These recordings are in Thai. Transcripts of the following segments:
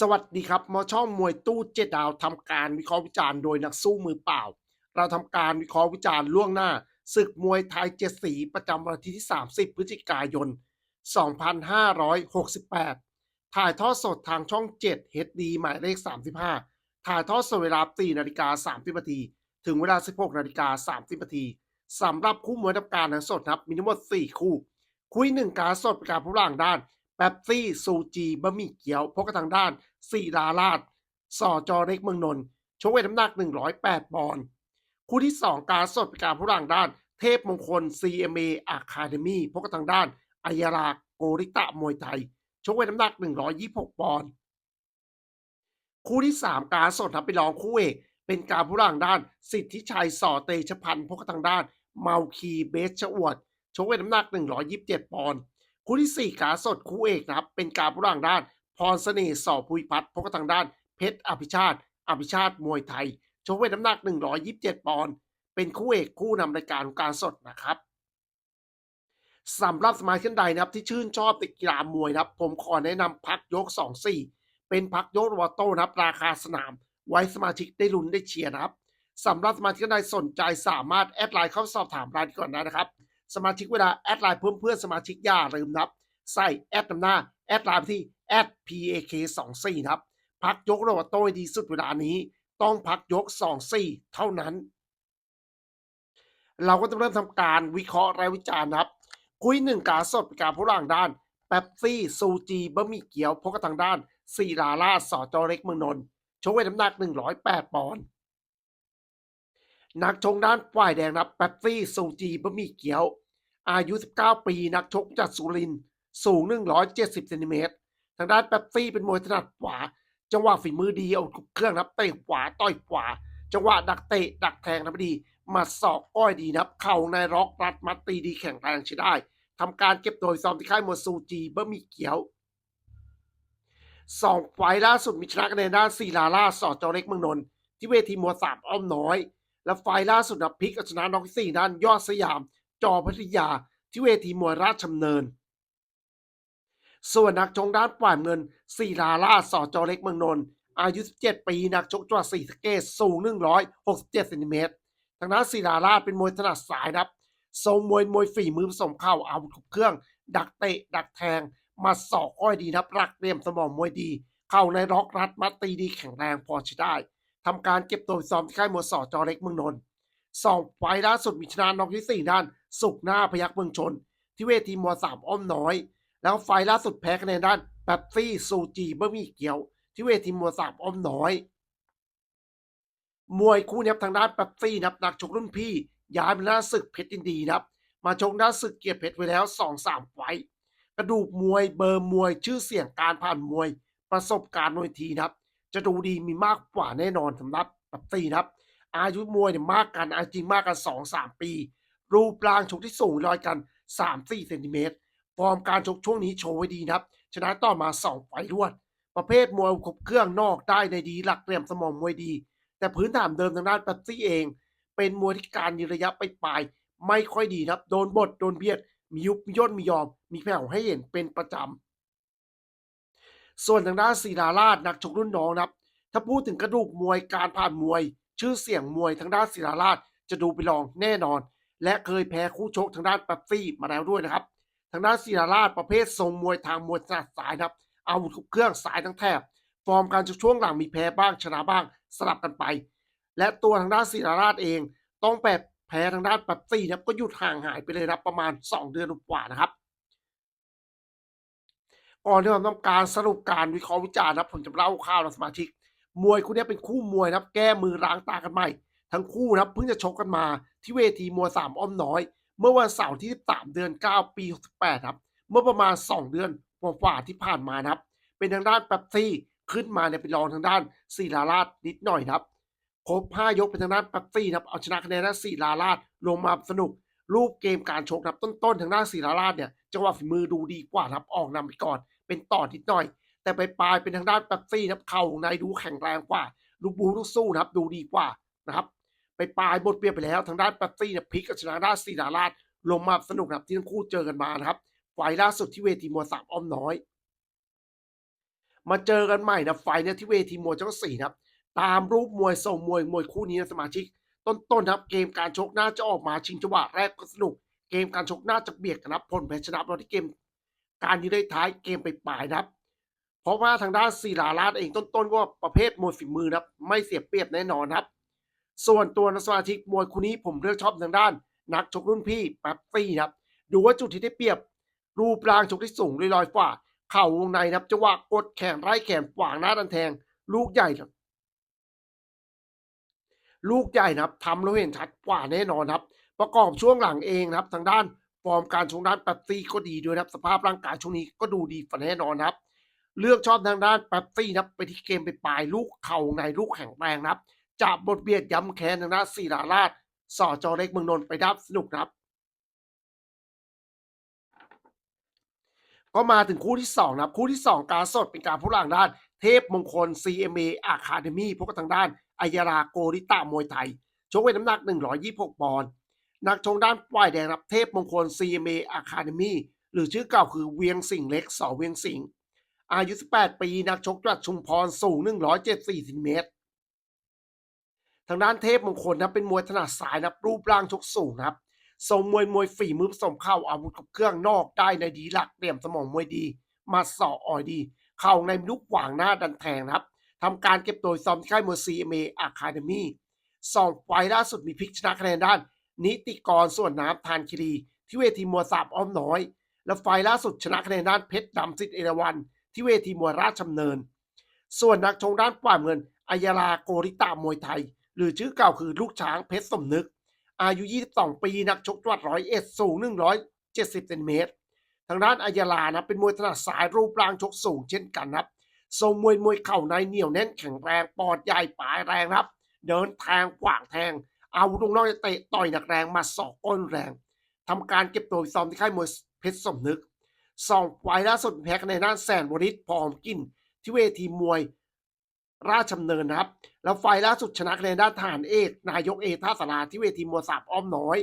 สวัสดีครับมอช่องมวยตู้เจ็ดดาวทำการวิเคราะห์วิจารณ์โดยนักสู้มือเปล่า เราทำการวิเคราะห์วิจารณ์ล่วงหน้าศึกมวยไทยเจ็ดสีประจำวันที่ 30 พฤศจิกายน 2568 ถ่ายทอดสดทางช่อง 7 HD หมายเลข 35 ถ่ายทอดสดเวลา4นาฬิกา 30นาทีถึงเวลา 16นาฬิกา 30นาทีสำหรับคู่มวยทำการทั้งสดครับมีทั้งหมด 4 คู่ คุยหนึ่งการสดประการผู้ล่างด้านแป๊บซี่ซูจีบะหมี่เกี๊ยวพกกันทางด้าน สี่ดาราดสอจอเล็กเมืองนนท์ชกเวทน้ำหนัก 108 ปอนด์คู่ที่ 2 การสดประการผู้ล่างด้าน เทพมงคล CMA Academy พกกันทางด้านอายาราโกริตะมวยไทย ชกเวทน้ำหนัก 126 ปอนด์คู่ที่ 3 การสดทับไปรองคู่เอกเป็นการผู้ล่างด้าน สิทธิชัยสอเตชพันธ์พกกันทางด้านเมาคีเบสชอวดชกเวทน้ำหนัก 127 ปอนด์คู่ที่ 4 ขาสดคู่เอกนะครับ เป็นการผู้ร่างด้าน พรเสน่ห์สอภูมิพัฒน์พบกับทางด้านเพชรอภิชาติ อภิชาติมวยไทยชกเวทน้ำหนัก 127 ปอนด์เป็นคู่เอกคู่นำรายการของการสดนะครับสำหรับสมาชิกใดนะครับที่ชื่นชอบติดกีฬามวยนะครับ ผมขอแนะนำพักยก 2-4 เป็นพักยกวอโต้นะครับราคาสนาม ไว้สมาชิกได้ลุ้นได้เชียร์นะครับสำหรับสมาชิกใดสนใจสามารถแอดไลน์เข้าสอบถามรายละเอียดก่อนได้นะครับ สมาชิกเวลาแอดไลน์เพิ่มเพื่อนสมาชิกอย่าลืมนะครับ ใส่แอดนำหน้า แอดไลน์ที่ @pak 2 4 ครับพักยกระหว่างโต้ยดีสุดเวลานี้ ต้องพักยก 2 4 เท่านั้น เราก็จะเริ่มทำการวิเคราะห์และวิจารณ์ครับ คุยหนึ่งการสดเป็นการผู้ร่างด้านแป๊บซี่ซูจีบะหมี่เกี๊ยวพกกันทางด้านสีลาลาสอจอเล็กเมืองนนท์ชกเวทน้ำหนัก 108 ปอนด์นักชงด้านฝ่ายแดงนะครับแป๊บซี่ซูจีบะหมี่เกี๊ยว อายุ 19 ปี นักชกจากสุรินทร์ สูง 170เซนติเมตรทางด้านแป๊บซี่เป็นมวยถนัดขวา จังหวะฝีมือดีเอาเครื่องนับเตะขวาต่อยขวา จังหวะดักเตะดักแทงนับดีมัดศอกก้อยดีนับ เข่าในร็อกรัดมัดตีดีแข็งแรงใช้ได้ทำการเก็บโดยซ้อมที่ค่ายมวยซูจีเบะหมี่เกียวสองไฟล์ล่าสุดมีชนะคะแนนด้านซีลาล่าสอจอเล็กเมืองนนท์ที่เวทีมวยสามอ้อมน้อย และไฟล์ล่าสุดนะพลิกเอชนะน้องที่สี่ด้านยอดสยาม จอพัทยาที่เวทีมวยราชดำเนิน ส่วนนักชงด้านฝ่ายเงินสีลาล่าสอจอเล็กเมืองนนท์อายุ 17 ปี นักชกจังหวัดศรีสะเกษสูง 167เซนติเมตรทางด้านสีลาลาเป็นมวยถนัดสายนะครับ ทรงมวยมวยฝีมือผสมเข้าอาวุธครบเครื่อง ดักเตะ ดักแทง มาสอกอ้อยดีนับรักเรียมสมองมวยดี เข้าในล็อกรัดมัดตีดีแข็งแรงพอใช้ได้ทำการเก็บตัวซ้อมที่ค่ายมวยสอจอเล็กเมืองนนท์สองไฟล์ล่าสุดมีชนะน็อกที่สี่ด้าน สุกหน้าพยักเมืองชน ที่เวทีมวยสามอ้อมน้อย แล้วไฟล์ล่าสุดแพ้คะแนนด้านแป๊บซี่ซูจีบะหมี่เกี๊ยว ที่เวทีมวยสามอ้อมน้อย มวยคู่นี้ครับทางด้านแป๊บซี่นับนักชกรุ่นพี่ย้ายมาหน้าศึกเพชรยินดีนะครับ มาชกหน้าศึกเกียรติเพชรไว้แล้วสองสามไฟกระดูกมวยเบอร์มวยชื่อเสียงการผ่านมวย ประสบการณ์มวยทีนะครับ จะดูดีมีมากกว่าแน่นอนสำหรับแป๊บซี่นะครับ อายุมวยเนี่ยมากกันอาจริงมากกันสองสามปี รูปร่างชกที่สูงรอยกันสามสี่เซนติเมตร ฟอร์มการชกช่วงนี้โชว์ไว้ดีนะครับ ชนะต่อมาสองไฟรวด ประเภทมวยครบเครื่องนอกได้ในดีหลักเหลี่ยมสมองมวยดี แต่พื้นฐานเดิมทางด้านแป๊บซี่เอง เป็นมวยที่การยืนระยะไปปลายไม่ค่อยดีครับโดนบดโดนเบียด มียุบมีย่นมียอม มีแผ่วให้เห็นเป็นประจำส่วนทางด้านศิลาราชนักชกรุ่นน้องนะครับ ถ้าพูดถึงกระดูกมวยการผ่านมวย ชื่อเสียงมวยทางด้านศิลาราชจะดูไปลองแน่นอน และเคยแพ้คู่ชกทางด้านแป๊บซี่มาแล้วด้วยนะครับ ทางด้านศิลาราชประเภททรงมวยทางมวยถนัดสายนะครับ อาวุธครบเครื่องสายทั้งแถบ ฟอร์มการชกช่วงหลังมีแพ้บ้างชนะบ้างสลับกันไป และตัวทางด้านศิลาราชเอง ต้องแปบแพ้ทางด้านแป๊บซี่นะครับก็หยุดห่างหายไปเลยนะครับประมาณ 2 เดือนกว่านะครับก่อนที่ผมต้องการสรุปการวิเคราะห์วิจารณ์นะครับผมจะเล่าข่าวนะสมาชิก มวยคู่นี้เป็นคู่มวยนะครับ แก้มือล้างตากันใหม่ ทั้งคู่นะครับเพิ่งจะชกกันมาที่เวทีมวยสามอ้อมน้อย เมื่อวันเสาร์ที่ 13 เดือน 9 ปี 68 ครับ เมื่อประมาณ 2 เดือนกว่าที่ผ่านมานะครับ เป็นทางด้านแป๊บซี่ขึ้นมาเนี่ยเป็นรองทางด้านศิลาราชนิดหน่อยครับ ครบ 5 ยกเป็นทางด้านแป๊บซี่นะครับ เอาชนะคะแนนด้านศิลาราชลงมาสนุก รูปเกมการชกนะครับต้นๆทางด้านศิลาราชเนี่ยจังหวะฝีมือดูดีกว่านะครับออกนำไปก่อน เป็นต่อนิดหน่อย แต่ไปปลายๆเป็นทางด้านแป๊บซี่นะครับเข่าในดูแข็งแรงกว่าลูกบูลูกสู้นะครับดูดีกว่านะครับ ไปปลายบทเปรียบไปแล้ว ทางด้านแป๊บซี่เนี่ยพลิกกัชนะด้านศิลาราชลงมาสนุกนะครับที่ทั้งคู่เจอกันมานะครับไฟล่าสุดที่เวทีมวยสามอ้อมน้อย มาเจอกันใหม่นะไฟเนี่ยที่เวทีมวยเจ้าสี่นะครับ ตามรูปมวยทรงมวยมวยคู่นี้นะสมาชิก ต้นๆนครับเกมการชกน่าจะออกมาชิงจังหวะแรกก็สนุก เกมการชกน่าจะเบียดกันนะครับผลแพ้ชนะเราที่เกม การยืนได้ท้ายเกมไปปลายนะครับเพราะว่าทางด้านศิลาราชเองต้นๆก็ประเภทมวยฝีมือนะครับ ไม่เสียเปรียบแน่นอนครับ ส่วนตัวนักสมาชิกมวยคู่นี้ผมเลือกชอบทางด้าน นักชกรุ่นพี่แป๊บซี่นะครับดูว่าจุดที่ได้เปรียบ รูปร่างชกที่สูงลอยๆฝ่าเข่าวงในครับจังหวะกดแขนไล่แขนขวางหน้าดันแทง ลูกใหญ่ครับลูกใหญ่นะครับทำแล้วเห็นชัดกว่าแน่นอนครับ ประกอบช่วงหลังเองนะครับ ทางด้านฟอร์มการชกด้านแป๊บซี่ก็ดีด้วยนะครับสภาพร่างกายช่วงนี้ก็ดูดีฝันแน่นอนครับ เลือกชอบทางด้านแป๊บซี่นะครับไปที่เกมไปปลายลูกเข่าในลูกแข็งแรงนะครับ จะบทเบียดย้ำแค้นทางด้านศิลาราชสอจอเล็กเมืองนนท์ไปดับสนุกครับ ก็มาถึงคู่ที่สองนะครับ คู่ที่สองการสดเป็นการผู้หลังด้าน เทพมงคล CMA Academy พบกับทางด้านอัยราโกริตะมวยไทย ชกเวทน้ำหนัก 126 ปอนด์นักชงด้านฝ่ายแดงรับเทพมงคล CMA Academy หรือชื่อเก่าคือเวียงสิงห์เล็กสอเวียงสิงห์อายุ 18 ปี นักชกจากชุมพรสูง 174เซนติเมตร ทางด้านเทพมงคลนะเป็นมวยถนัดสายนะรูปร่างชกสูงนะครับทรงมวยมวยฝีมือผสมเข้าอาวุธกับเครื่องนอกได้ในดีหลักเตรียมสมองมวยดีมาสออ่อยดี เข่าในลุกขวางหน้าดันแทงนะครับทำการเก็บตัวซ้อมที่ค่ายมวย CMA Academy สองไฟล์ล่าสุดมีพลิกชนะคะแนนด้าน นิติกรส่วนน้ำทานคิรี ที่เวทีมวยสาบอ้อมน้อย และไฟล์ล่าสุดชนะคะแนนด้านเพชรดำสิทธิ์เอราวัน ที่เวทีมวยราชดำเนิน ส่วนนักชงด้านฝ่ายเงินอัยราโกริตามวยไทย หรือชื่อเก่าคือลูกช้างเพชรสมนึก อายุ 22 ปีนักชกจังหวัดร้อยเอ็ดสูง 170เซนติเมตร ทางด้านอัยรานะเป็นมวยถนัดสายรูปร่างชกสูงเช่นกันครับทรงมวยมวยเข่าในเหนียวแน่นแข็งแรงปอดใหญ่ปลายแรงครับ เดินแทงขวางแทง เอาวุธลงนอกจะเตะต่อยหนักแรงมาสอกก้นแรงทำการเก็บตัวซ้อมที่ค่ายมวยเพชรสมนึกสองไฟล์ล่าสุดแพ้คะแนนด้านแสนวริศพร้อมกินที่เวทีมวย ราชดำเนินนะครับ แล้วไฟล์ล่าสุดชนะคะแนนด้านทหารเอก นายกเอท่าสาราที่เวทีมวยสาบอ้อมน้อย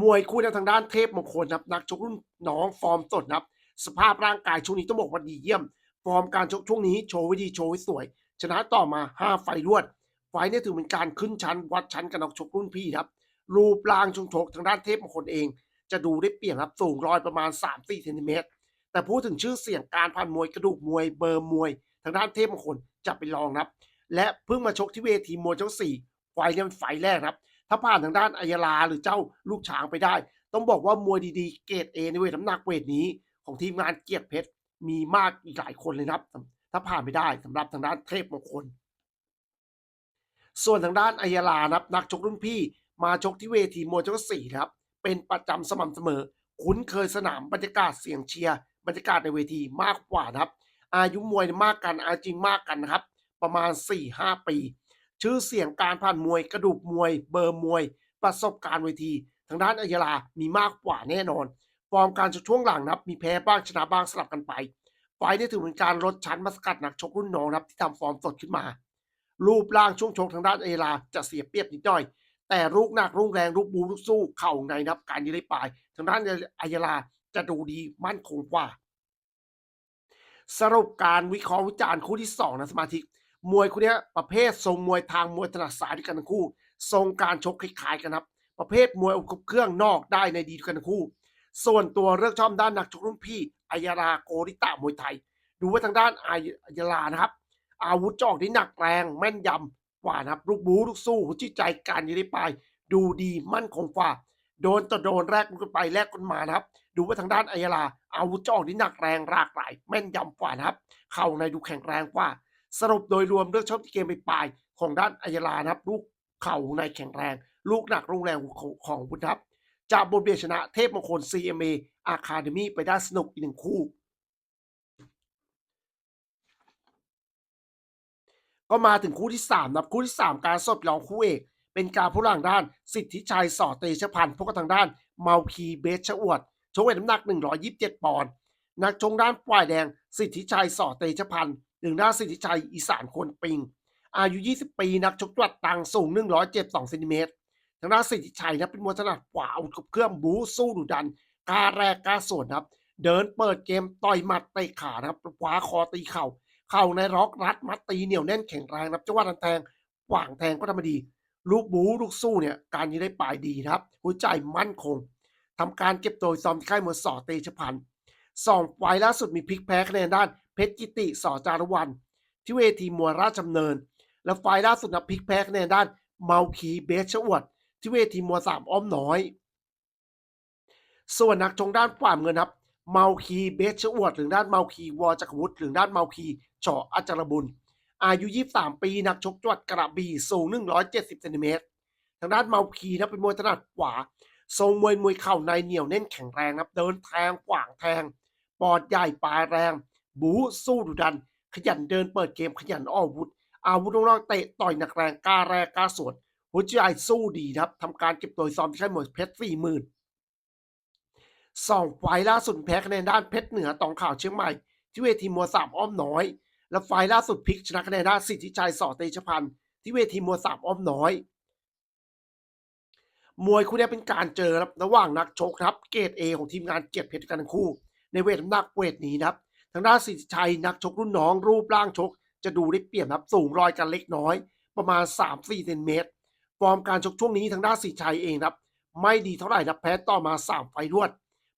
มวยคู่ทางด้านเทพมงคลนะครับ นักชกรุ่นน้องฟอร์มสดนะครับ สภาพร่างกายช่วงนี้ต้องบอกว่าดีเยี่ยม ฟอร์มการชกช่วงนี้โชว์ว้ดีโชว์สวย ชนะต่อมา 5 ไฟล์รวด ไฟล์นี้ถือเป็นการขึ้นชั้นวัดชั้นกับนักชกรุ่นพี่ครับรูปร่างชงชกทางด้านเทพมงคลเอง จะดูได้เปลี่ยนครับสูงรอยประมาณ 3-4เซนติเมตรแต่พูดถึงชื่อเสียงการผ่านมวยกระดูกมวยเบอร์มวย ทางด้านเทพมงคลจะไปลองครับ และเพิ่งมาชกที่เวทีมวยเจ้าสี่ไฟเนี่ยเป็นไฟแรกครับ ถ้าผ่านทางด้านอัยราหรือเจ้าลูกช้างไปได้ ต้องบอกว่ามวยดีๆ เกรดเอในเวทน้ำหนักเวทนี้ ของทีมงานเกียรติเพชรมีมากอีกหลายคนเลยครับ ถ้าผ่านไม่ได้สำหรับทางด้านเทพมงคล ส่วนทางด้านอัยรานะครับ นักชกรุ่นพี่มาชกที่เวทีมวยเจ้าสี่ครับ เป็นประจำสม่ำเสมอ คุ้นเคยสนามบรรยากาศเสียงเชียร์บรรยากาศในเวทีมากกว่านะครับ อายุมวยมากกันอายจริงมากกันนะครับ ประมาณ 4-5 ปี ชื่อเสียงการผ่านมวยกระดูกมวย เบอร์มวย ประสบการณ์เวที ทางด้านอัยรามีมากกว่าแน่นอน ฟอร์มการชกช่วงหลังนะครับ มีแพ้บ้างชนะบ้างสลับกันไปไฟล์นี้ถือเป็นการลดชั้นมาสกัดนักชกรุ่นน้องนะครับที่ทำฟอร์มสดขึ้นมา รูปร่างช่วงชกทางด้านเอราจะเสียเปรียบนิดหน่อย แต่ลูกหนักลูกแรงลูกบูลูกสู้เข่าในนะครับการยืนได้ปลาย ทางด้านอัยราจะดูดีมั่นคงกว่า สรุปการวิเคราะห์วิจารณ์คู่ที่สองนะสมาชิกมวยคู่นี้ประเภททรงมวยทางมวยถนัดสายด้วยกันทั้งคู่ ทรงการชกคล้ายๆกันครับ ประเภทมวยอุปเครื่องนอกได้ในดีด้วยกันทั้งคู่ ส่วนตัวเลือกชอบด้านนักชกรุ่นพี่อัยราโกริตะมวยไทย ดูว่าทางด้านอัยรานะครับ อาวุธจอกที่หนักแรงแม่นยำกว่านะครับลูกบูลูกสู้หัวจิตใจการยืนได้ปลายดูดีมั่นคงกว่า โดนต่อโดนแรกกันไปแรกกันมานะครับ ดูว่าทางด้านอัยราอาวุธจอกที่หนักแรงหลากหลาย แม่นยำกว่านะครับ เข่าในดูแข็งแรงกว่า สรุปโดยรวมเลือกชอบที่เกมไปปลายของด้านอัยรานะครับ ลูกเข่าในแข็งแรง ลูกหนักลูกแรงของบุญทับจากบทเบียชนะเทพมงคล CMA Academy ไปได้สนุกอีกหนึ่งคู่ ก็มาถึงคู่ที่3นะครับคู่ที่ 3 การสดรองคู่เอก เป็นการผู้หลังด้าน สิทธิชัยสอเตชะพันธ์พวกบทางด้านเมาคีเบชอวด ชกเวทน้ำหนัก 127 ปอนด์นักชงด้านฝ่ายแดง สิทธิชัยสอเตชะพันธ์หนึ่งด้านสิทธิชัยอีสานคนปิง อายุ 20 ปี นักชกจังหวัดตังสูง 172เซนติเมตรทางด้านสิทธิชัยนะเป็นมวยถนัดขวาอาวุธกับเครื่องบูสู้ดุดันกาแรกกาส่วนครับ เดินเปิดเกมต่อยหมัดเตะขานะครับคว้าคอตีเข่า เข่าในร็อกรัดมัดตีเหนียวแน่นแข็งแรงนะครับจังหวะแทงหว่างแทงก็ทำมาดี ลูกบูลูกสู้เนี่ยการยิงได้ปลายดีนะครับ หัวใจมั่นคง ทำการเก็บตัวซ้อมที่ค่ายมวยสอเตชพันธ์สองไฟล์ล่าสุดมีพลิกแพ้คะแนนด้านเพชรกิติสอจารวัน ที่เวทีมวยราชดำเนิน และไฟล์ล่าสุดนะพลิกแพ้คะแนนด้านเมาคีเบสชวด ที่เวทีมวยสามอ้อมน้อย ส่วนนักชงด้านฝ่ามเงินครับเมาคีเบสชวด หรือด้านเมาคีวอจักรวุฒิหรือด้านเมาคีเฉาะอัจจารบุญ อายุ 23 ปีนักชกจังหวัดกระบี่สูง 170เซนติเมตรทางด้านเมาคีนะเป็นมวยถนัดขวา ทรงมวยมวยเข่าในเหนียวแน่นแข็งแรงครับเดินแทงขวางแทงปอดใหญ่ปลายแรง บูสู้ดุดัน ขยันเดินเปิดเกมขยันออกอวุธ อาวุธนอกเตะต่อยหนักแรงกล้าแรกกล้าสวนหัวใจสู้ดีครับทำการเก็บตัวซ้อมที่ค่ายมวยเพชรสี่หมื่นสองไฟล่าสุดแพ้คะแนนด้านเพชรเหนือตองข่าวเชียงใหม่ ที่เวทีมวยสามอ้อมน้อย และไฟล์ล่าสุดพลิกชนะคะแนนด้านสิทธิชัยสอเตชพันธ์ที่เวทีมวยสามอ้อมน้อย มวยคู่นี้เป็นการเจอครับระหว่างนักชกครับ เกรดเอของทีมงานเกียรติเพชรกันทั้งคู่ ในเวทน้ำหนักเวทนี้นะครับ ทางด้านสิทธิชัยนักชกรุ่นน้องรูปร่างชก จะดูได้เปรียบครับสูงรอยกันเล็กน้อย ประมาณ 3-4เซนเมตร ฟอร์มการชกช่วงนี้ทางด้านสิทธิชัยเองครับ ไม่ดีเท่าไหร่นะแพ้ต่อมา 3 ไฟรวด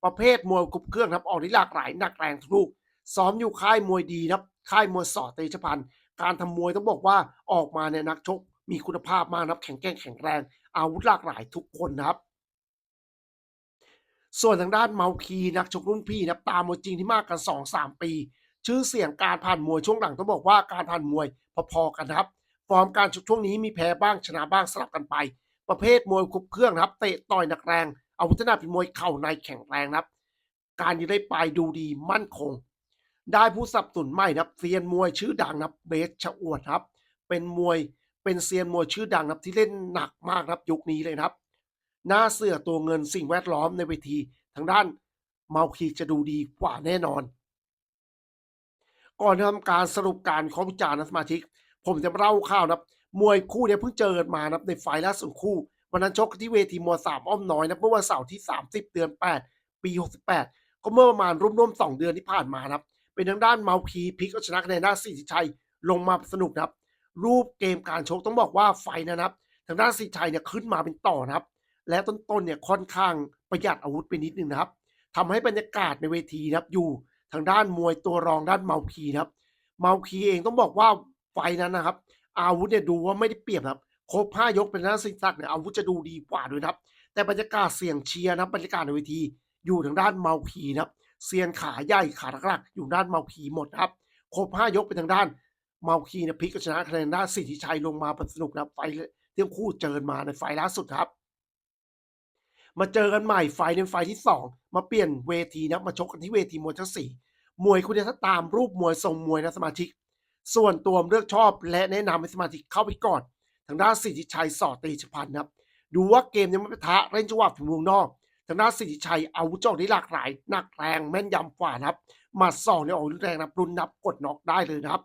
ประเภทมวยกรุบเครื่องครับออกได้หลากหลายหนักแรงทุกลูกซ้อมอยู่ค่ายมวยดีนะครับค่ายมวยสอเตชพันธ์การทำมวยต้องบอกว่าออกมาเนี่ยนักชกมีคุณภาพมากนะครับแข็งแกร่งแข็งแรง อาวุธหลากหลายทุกคนนะครับ ส่วนทางด้านเมาคีนักชกรุ่นพี่นับตามมวยจริงที่มากกัน 2-3 ปี ชื่อเสียงการผ่านมวยช่วงหลังต้องบอกว่าการผ่านมวยพอๆกันนะครับ ฟอร์มการชกช่วงนี้มีแพ้บ้างชนะบ้างสลับกันไป ประเภทมวยครบเครื่องนะครับ เตะต่อยหนักแรง อาวุธนาเป็นมวยเข่าในแข็งแรงนะครับ การยืนได้ปลายดูดีมั่นคง ได้ผู้สับสนุนใหม่นะครับเซียนมวยชื่อดังนับเบสชะอวดครับ เป็นมวย เป็นเซียนมวยชื่อดังนะครับที่เล่นหนักมากนะครับยุคนี้เลยนะครับ หน้าเสือตัวเงินสิ่งแวดล้อมในเวทีทางด้านเมาคีจะดูดีกว่าแน่นอน ก่อนทำการสรุปการข้อวิจารณ์สมาชิก ผมจะเล่าข่าวนะครับ มวยคู่เนี้เพิ่งเจอกันมานะครับในไฟล์ล่าสุดคู่ วันนั้นชกที่เวทีมวยสามอ้อมน้อยนะเมื่อวันเสาร์ที่ 30 เดือน 8 ปี 68 ก็เมื่อประมาณร่วมๆ2เดือนที่ผ่านมานะครับ เป็นทางด้านเมาคีพิกชนะคะแนนด้าสิทธิชัยลงมาสนุกนะครับ รูปเกมการชกต้องบอกว่าไฟนะครับทางด้านสิทธิชัยเนี่ยขึ้นมาเป็นต่อนะครับ และต้นๆเนี่ยค่อนข้างประหยัดอาวุธไปนิดนึงนะครับทำให้บรรยากาศในเวทีนะครับอยู่ทางด้านมวยตัวรองด้านเมาคีนะครับเมาคีเองต้องบอกว่าไฟนั้นนะครับ อาวุธเนี่ยดูว่าไม่ได้เปรียบครับครบห้ายกเป็นทางด้านสิทธิศักดิ์เนี่ยอาวุธจะดูดีกว่าด้วยนะครับ แต่บรรยากาศเสียงเชียร์นะบรรยากาศในเวทีอยู่ทางด้านเมาคีนะครับเซียนขาใหญ่ขาหลักๆอยู่ด้านเมาคีหมดครับครบห้ายกเป็นทางด้าน เมาคีนี่ยพลิกชนะคะแนนด้าสิทธิชัยลงมาสนุกนะไฟเที่ยงคู่เจอกันมาในไฟล่าสุดครับ มาเจอกันใหม่ไฟในไฟที่2มาเปลี่ยนเวทีนะมาชกกันที่เวทีมวยทั้งสี่มวยคุณจะตามรูปมวยทรงมวยนะสมาชิก ส่วนตัวเลือกชอบและแนะนำให้สมาชิกเข้าไปก่อน ทางด้านสิทธิชัยสอดตีชพันธ์นะครับ ดูว่าเกมยังไม่ปะทะเล่นจังหวะฝีมือนอกทางด้านสิทธิชัยอาวุธจาะได้หลากหลายหนักแรงแม่นยำกว่านะครับมัดสองเนี่ยออกรุนแรงนะรุนนับกดน็อกได้เลยนะครับ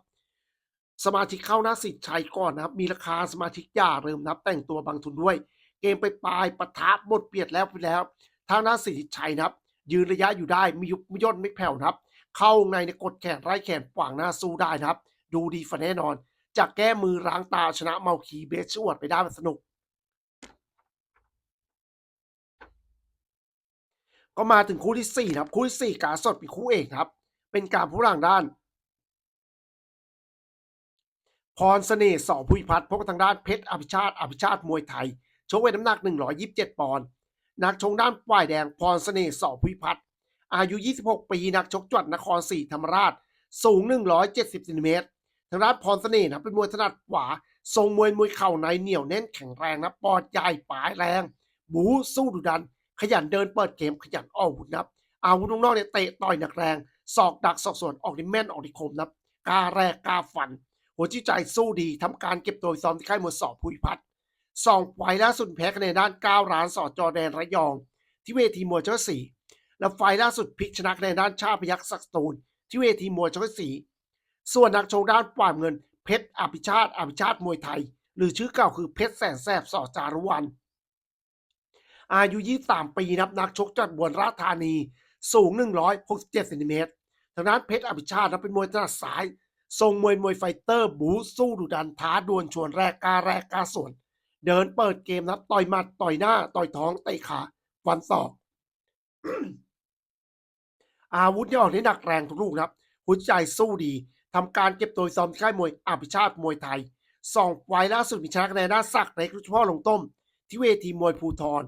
สมาชิกเข้าหน้าสิทธิ์ชัยก่อนนะครับ มีราคาสมาชิกอย่าเริ่มนับแต่งตัวบางทุนด้วย เกมไปปลายปะทะบทเปียดแล้วไปแล้ว ทางด้าสิทธิ์ชัยนะครับ ยืนระยะอยู่ได้มียุบมย่นไม่แผ่วนะครับ เข้าในในกดแขนไล่แขนขวางหน้าสู้ได้นะครับ ดูดีฝันแน่นอนจะแก้มือล้างตาชนะเมาคีเบสชวดไปได้สนุก ก็มาถึงคู่ที่สี่นะครับ คู่ที่สี่การสดเป็นคู่เอกครับ เป็นการผู้หลังด้าน พรเสน่ห์สอภูมิพัฒน์พบกับทางด้านเพชรอภิชาติอภิชาติมวยไทย ชกเวทน้ำหนัก 127 ปอนด์นักชกด้านฝ่ายแดงพรเสน่ห์สอภูมิพัฒน์อายุ 26 ปีนักชกจังหวัดนครศรีธรรมราช สูง 170ซนเมตรทางด้านพรเสน่ห์นะเป็นมวยถนัดขวาทรงมวยมวยเข่าในเหนียวแน่นแข็งแรงนะปอดใหญ่ปลายแรง บูสู้ดุดัน ขยันเดินเปิดเกมขยันออกอาวุธนนับอาวุธนอกเนี่ยเตะต่อยหนักแรงศอกดักศอกสวนออกด้แม่นออกด้คมนับกล้าแรกกล้าฟัน หัวจิตใจสู้ดีทำการเก็บตัวซ้อมที่ค่ายมวยสอบภูมิพัฒน์สองไฟล์ล่าสุดแพ้คะแนนด้าน9ร้านสอจอแดนระยอง ที่เวทีมวยเจ้าสีและไฟล์ล่าสุดพลิกชนะคะแนนด้านชาพยักษ์ศักตูลที่เวทีมวยเจ้าสีส่วนนักโชว์ด้านฝ่ายเงินเพชรอภิชาติอภิชาติมวยไทย หรือชื่อเก่าคือเพชรแสนแสบสอจารุวัน อายุ 23 ปีนับนักชกจากบวนราชธานีสูง 167เซนติเมตรทางด้านเพชรอภิชาตินะเป็นมวยถนัดซ้าย ทรงมวยมวยไฟเตอร์บูสู้ดุดันท้าดวลชวนแรกกล้าแรกกล้าสวน เดินเปิดเกมนะต่อยหมัดต่อยหน้า ต่อยท้องเตะขาฟันศอก อาวุธเนี่ออกได้หนักแรงทุกลูกครับหัวใจสู้ดีทำการเก็บตัวซ้อมค่ายมวยอภิชาติมวยไทยสองไฟล่าสุดมีชนะคะแนนด้านศักเล็กลูกพ่อลงต้ม ที่เวทีมวยภูทร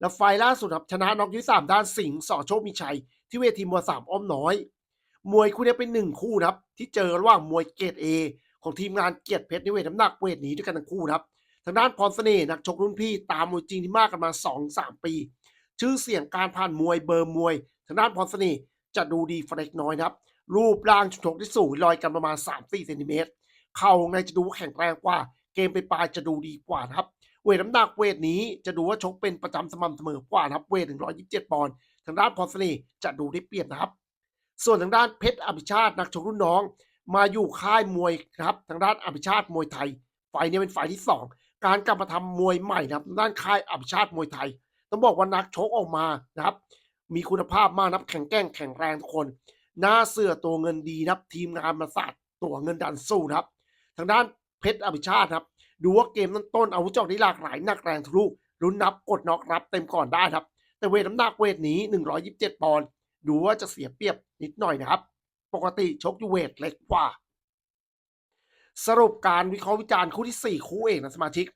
และไฟล่าสุดครับชนะน็อกยุทธสามด้านสิงห์สอโชคมีชัย ที่เวทีมวยสามอ้อมน้อย มวยคู่นี้เป็นหนึ่งคู่นะครับ ที่เจอระหว่างมวยเกรดเอของทีมงานเกียรติเพชรในเวทน้ำหนักเวทนี้ด้วยกันทั้งคู่นะครับทางด้านพรเสน่ห์นักชกรุ่นพี่ตามมวยจริงที่มากกันมา 2-3 ปี ชื่อเสียงการผ่านมวยเบอร์มวย ทางด้านพรเสน่ห์จะดูดีเล็กน้อยนะครับ รูปร่างชกที่สูงลอยกันประมาณ 3-4เซนติเมตรเข่าในจะดูแข็งแรงกว่า เกมไปปลายจะดูดีกว่านะครับ เวทน้ำหนักเวทนี้จะดูว่าชกเป็นประจำสม่ำเสมอกว่านะครับเวท127ปอนด์ทางด้านพรเสน่ห์จะดูได้เปรียบนะครับ ส่วนทางด้านเพชรอภิชาตินักชกรุ่นน้อง มาอยู่ค่ายมวยครับ ทางด้านอภิชาติมวยไทยไฟล์นี้เป็นไฟล์ที่สองการกลับมาทำมวยใหม่นะครับทางด้านค่ายอภิชาติมวยไทย ต้องบอกว่านักชกออกมานะครับ มีคุณภาพมากนับแข็งแกร่งแข็งแรงทุกคน หน้าเสื้อตัวเงินดีนะครับทีมงานมาศาสตัวเงินดันสู้นะครับ ทางด้านเพชรอภิชาติครับ ดูว่าเกมต้นๆอาวุธจอกได้หลากหลายหนักแรงทุลูกลุ้นนับกดน็อกรับเต็มก่อนได้ครับ แต่เวทน้ำหนักเวทนี้ 127 ปอนด์ ดูว่าจะเสียเปรียบนิดหน่อยนะครับ ปกติชกยูเวทเล็กกว่า สรุปการวิเคราะห์วิจารณ์คู่ที่ 4 คู่เอกนะสมาชิก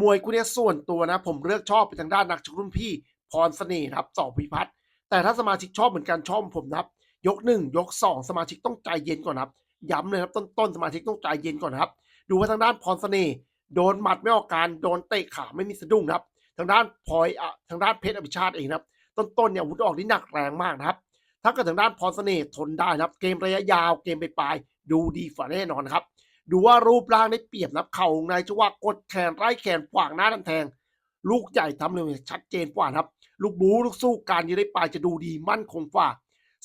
มวยคู่นี้ส่วนตัวนะ ผมเลือกชอบไปทางด้านนักชกรุ่นพี่พรเสน่ห์ครับสองพิพัฒน์แต่ถ้าสมาชิกชอบเหมือนกันชอบผมนะครับ ยก 1 ยก 2 สมาชิกต้องใจเย็นก่อนครับ ย้ำเลยครับต้นๆสมาชิกต้องใจเย็นก่อนครับ ดูว่าทางด้านพรเสน่ห์โดนหมัดไม่ออกการโดนเตะขาไม่มีสะดุ้งครับ ทางด้านพลอยอะทางด้านเพชรอภิชาติเองครับ ต้นๆเนี่ยวุธออกนี่หนักแรงมากนะครับ ถ้าเกิดทางด้านพรเสน่ห์ทนได้นะครับ เกมระยะยาวเกมไปปลายดูดีฝ่าแน่นอนนครับ ดูว่ารูปร่างได้เปรียบนับเข่าในจังหวะกดแขนไล่แขนขวางหน้าดันแทง ลูกใหญ่ทำเลยชัดเจนกว่านะครับ ลูกบูลูกสู้การยืนได้ปลายจะดูดีมั่นคงกว่า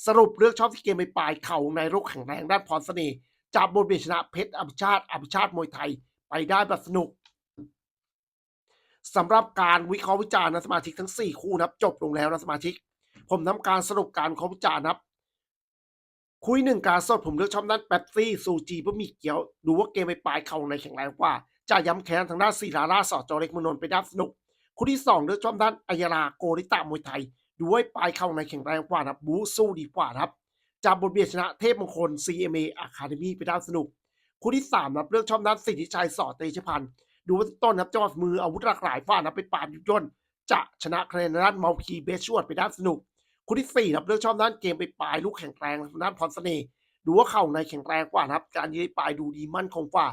สรุปเลือกชอบที่เกมไปปลายเข่าในรูปแข็งแรงด้านพรเสน่ห์จับบทเบียชนะเพชรอภิชาติอภิชาติมวยไทยไปได้แบบสนุกสำหรับการวิเคราะห์วิจารณ์นะสมาชิกทั้ง 4 คู่นะครับจบลงแล้วนะสมาชิก ผมทำการสรุปการวิเคราะห์วิจานครับ คุยหนึ่งการสดผมเลือกชอบด้านแป๊บซี่ซูจีบะหมี่เกี๊ยว ดูว่าเกมไปปลายเข่าในแข็งแรงกว่า จะย้ำแค้นทางด้านสีลาล่าสอจอเล็กมนนไปด้านสนุกคู่ที่สองเลือกชอบด้านอัยราโกริตามวยไทย ดูว่าปลายเข่าในแข็งแรงกว่านะครับบูสู้ดีกว่านะครับจากบทเบียดชนะเทพมงคล CMA Academy ไปด้สนุก คู่ที่สามนะครับเลือกชอบด้านสิทธิชัยสอเตชพันธ์ดูว่าต้นนะครับจังหวะมืออาวุธหลากหลายฟาดนะไปปาดยุยนจะชนะคะแนนด้านเมาคีเบสชวดไปด้สนุก คู่ที่สี่ครับเลือกชอบด้านเกมไปปลายลูกแข็งแรงด้านพรเสน่ห์ดูว่าเข่าในแข็งแรงกว่านะครับ การยืนปลายดูดีมั่นคงกว่า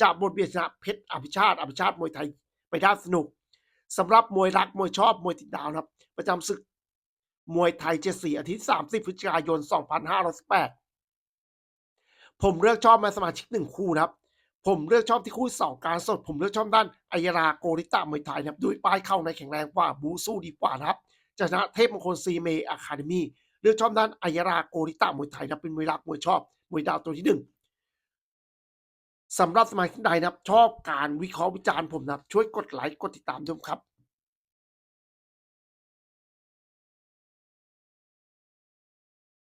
จากบทเบียดชนะเพชรอภิชาติอภิชาติมวยไทยไปได้สนุกสำหรับมวยรักมวยชอบมวยติดดาวครับ ประจำศึกมวยไทยเจ็ดสี่อาทิตย์30พฤศจิกายน2518ผมเลือกชอบมาสมาชิกหนึ่งคู่นะครับ ผมเลือกชอบที่คู่สองการสด ผมเลือกชอบด้านอัยราโกริตามวยไทยนะครับด้วยป้ายเข้าในแข็งแรงกว่าบูสู้ดีกว่านะครับ จะชนะเทพมงคลซีเมอะคาเดมี่เลือกชอบด้านอายราโกริตามวยไทยนะเป็นมวยรักมวยชอบมวยดาวตัวที่หนึ่งสำหรับสมาชิกใดนะครับ ชอบการวิเคราะห์วิจารณ์ผมนะครับ ช่วยกดไลค์กดติดตามด้วยครับ